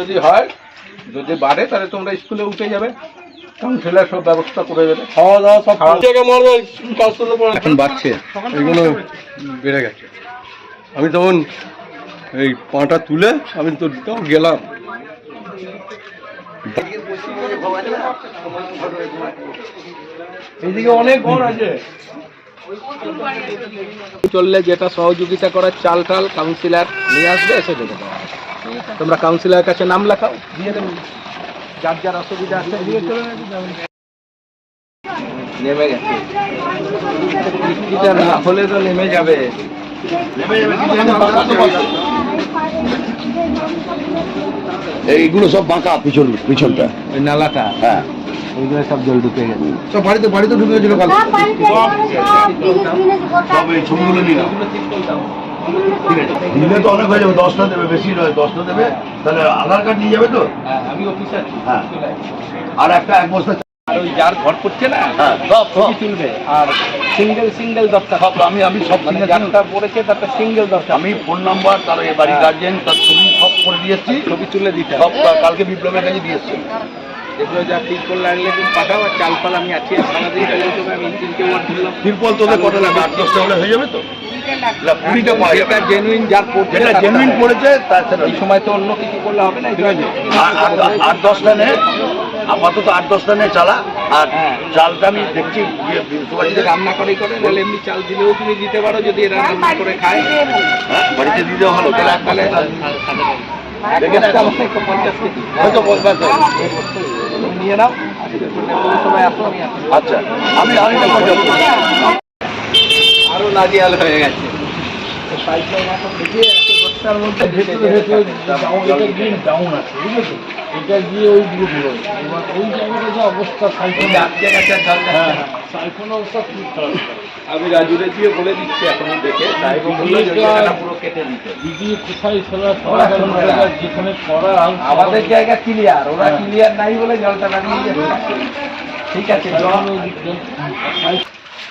যদি হয় যদি বাড়ে তাহলে তোমরা স্কুলে উঠে যাবে। কাউন্সিলার সব ব্যবস্থা করে দেবে। খাওয়া দাওয়া সব জায়গায় মারবে এখন বাড়ছে। এগুলো বেড়ে গেছে। আমি তখন এই পাটা তুলে আমি তো গেলাম। এইদিকে অনেক ঘর আছে। চললে যেটা সহযোগিতা করার চাল টাল কাউন্সিলর নিয়ে আসবে এসে দেবে। তোমরা কাউন্সিলরের কাছে নাম লেখাও। দিয়ে দেবেন যার যার অসুবিধা আছে দিয়ে চলে নেমে গেছে বৃষ্টিটা না হলে তো নেমে যাবে। এইগুলো সব বাঁকা পিছন পিছনটা। ওই নালাটা। হ্যাঁ। ওইগুলো সব জল ঢুকে গেছে। সব বাড়িতে বাড়িতে ঢুকে গেছিল কাল সব এই ছবিগুলো নিয়ে ঠিক আছে। দিলে তো অনেক হয়ে যাবে দশটা দেবে বেশি নয় দশটা দেবে। তাহলে আধার কার্ড নিয়ে যাবে তো? হ্যাঁ, আমি অফিসার হ্যাঁ। আর একটা এক বস্তা আর ওই যার ঘর করছে না হ্যাঁ সব সব। ছবি তুলবে আর সিঙ্গেল সিঙ্গেল দরকার। সব আমি আমি সব মানে যারটা পড়েছে তারটা সিঙ্গেল দরকার। আমি ফোন নাম্বার তার বাড়ির হ্যাঁ। গার্জেন তার ছবি সব করে দিয়েছি ছবি তুলে দিতে সব কালকে বিপ্লবের কাছে দিয়েছি এগুলো যা আনলে তুমি পাঠাও আর চাল ফাল আমি আছি সারাদিন আমি তিনটে ওয়ার্ড দিলাম তিরপল তোদের লাগবে? আট দশটা হলে হয়ে যাবে তো? না, কুড়িটা পাওয়া যাবে। জেনুইন যার পড়ছে যেটা জেনুইন হবে। পড়েছে তার এই সময় তো অন্য কিছু করলে হবে না আট দশটা নে আপাতত আট দশটা নে চালা আর হ্যাঁ। চালটা আমি দেখছি রান্না করে এমনি চাল দিলেও তুমি দিতে পারো যদি এরা রান্না করে খায়। হ্যাঁ, বাড়িতে দিয়ে ভালো তাহলে তাহলে দেখে দেখে পঞ্চাশ কেজি। হয়তো বলবেন নিয়ে নাও সময় আসো আচ্ছা আমি নাজিয়াল হয়ে গেছে। এটা গিয়ে ওই এবার ওই জায়গাটা যে অবস্থা অবস্থা খুব খারাপ আমি রাজুরে দিয়ে বলে দিচ্ছি এখন দেখে দিদি কোথায় না। যেখানে করা আমাদের জায়গা ক্লিয়ার ওরা হ্যাঁ। ক্লিয়ার নাই বলে জলটা নামিয়ে ঠিক আছে জল কেন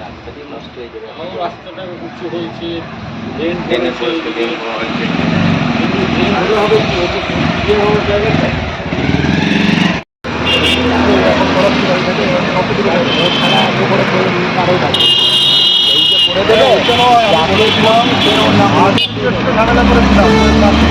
রাস্তাটি নষ্ট হয়ে যাবে রাস্তাটা উঁচু হয়েছে ড্রেন ড্রেন হবে কি ওটা ইয়ে হওয়ার জায়গাটা হাজার কাল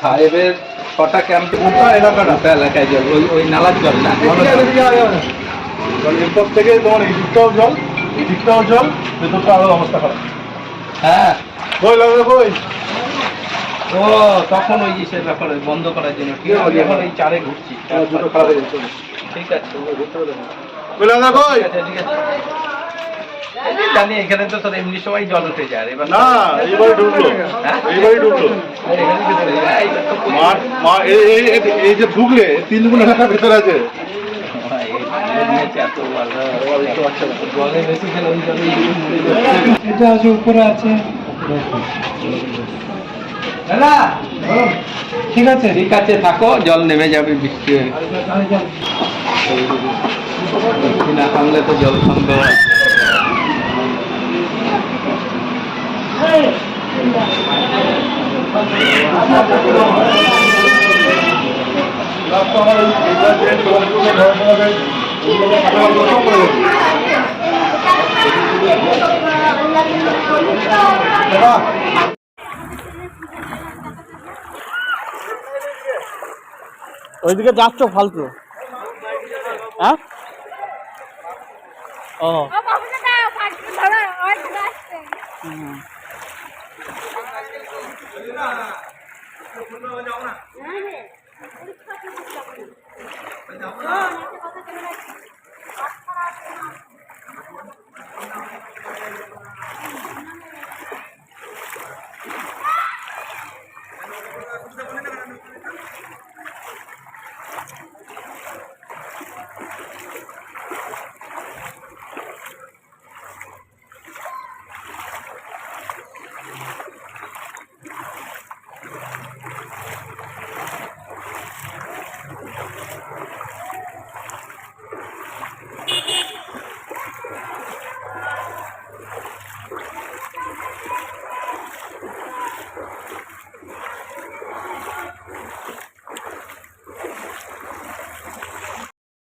সাহেবের ছটা ক্যাম্প ওটা এলাকাটা। ওটা এলাকায় জল ওই ওই নালার জল না? এরপর থেকে তোমার এই দিকটাও জল এই দিকটাও জল ভেতরটা আরও অবস্থা খারাপ হ্যাঁ। কই লাগবে কই ও তখন ওই যে সে ব্যাপারে বন্ধ করার জন্য। ঠিক আছে এখন এই চারে ঘুরছি। দুটো খারাপ হয়ে গেছে ঠিক আছে। ঠিক আছে জানি এখানে তো তোর এমনি সময় জল উঠে যায়। এবার না এইবারে ঢুকলো। হ্যাঁ? এইবারে ঢুকলো? এই মা যে ঢুকলে তিন গুণ টাকা ভেতরে আছে। যাবে। এটা আছে উপরে আছে। দাদা, ঠিক আছে? ঠিক আছে থাকো জল নেমে যাবে বৃষ্টি হয়ে। না থামলে তো জল থামবে। ওইদিকে যাচ্ছ ফালতু। হ্যাঁ? ও। বাবুটা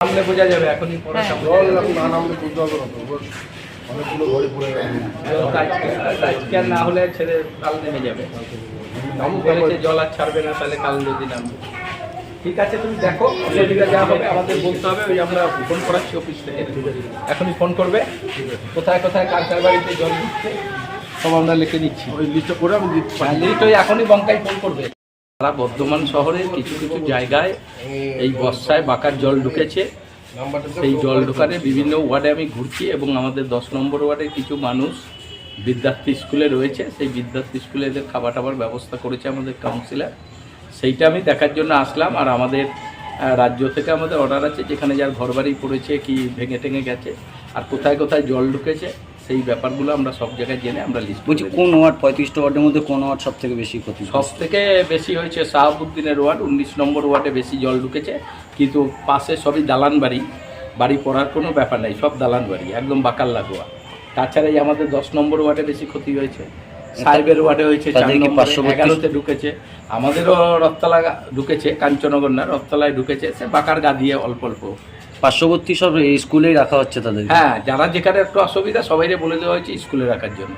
সামনে বোঝা যাবে এখনই পরে অনেকগুলো ঘরে পড়ে গেছে। কাজ কাজ না হলে ছেড়ে কাল নেমে যাবে। বলেছে জল আর ছাড়বে না তাহলে কাল যদি নামবে। ঠিক আছে তুমি দেখো অসুবিধা যা হবে আমাদের বলতে হবে ওই আমরা ফোন করাচ্ছি অফিস থেকে। এখনই ফোন করবে। কোথায় কোথায় কার কার বাড়িতে জল দিচ্ছে সব আমরা লিখে নিচ্ছি ওই লিস্টটা করে আমি দিচ্ছি লিস্ট ওই এখনই বঙ্কাই ফোন করবে। সারা বর্ধমান শহরের কিছু কিছু জায়গায় এই বর্ষায় বাঁকার জল ঢুকেছে। সেই জল ঢোকারে বিভিন্ন ওয়ার্ডে আমি ঘুরছি এবং আমাদের দশ নম্বর ওয়ার্ডে কিছু মানুষ বিদ্যার্থী স্কুলে রয়েছে। সেই বিদ্যার্থী স্কুলে এদের খাবার টাবার ব্যবস্থা করেছে আমাদের কাউন্সিলার সেইটা আমি দেখার জন্য আসলাম আর আমাদের রাজ্য থেকে আমাদের অর্ডার আছে যেখানে যার ঘরবাড়ি পড়েছে কি ভেঙে টেঙে গেছে আর কোথায় কোথায় জল ঢুকেছে। সেই ব্যাপারগুলো আমরা সব জায়গায় জেনে আমরা লিস্ট বলছি কোন ওয়ার্ড পঁয়ত্রিশটা ওয়ার্ডের মধ্যে কোন ওয়ার্ড সব থেকে বেশি ক্ষতি সব থেকে বেশি হয়েছে শাহাবুদ্দিনের ওয়ার্ড উনিশ নম্বর ওয়ার্ডে বেশি জল ঢুকেছে কিন্তু পাশে সবই দালান বাড়ি। বাড়ি পড়ার কোনো ব্যাপার নাই সব দালান বাড়ি একদম বাকাল লাগোয়া তাছাড়া এই আমাদের দশ নম্বর ওয়ার্ডে বেশি ক্ষতি হয়েছে। সাহেবের ওয়ার্ডে হয়েছে এগারোতে ঢুকেছে। আমাদেরও রথতলা ঢুকেছে কাঞ্চনগর না রথতলায় ঢুকেছে সে বাকার গা দিয়ে অল্প অল্প। পার্শ্ববর্তী সব স্কুলেই রাখা হচ্ছে তাদের হ্যাঁ যারা যেখানে একটু অসুবিধা সবাই বলে দেওয়া হয়েছে স্কুলে রাখার জন্য।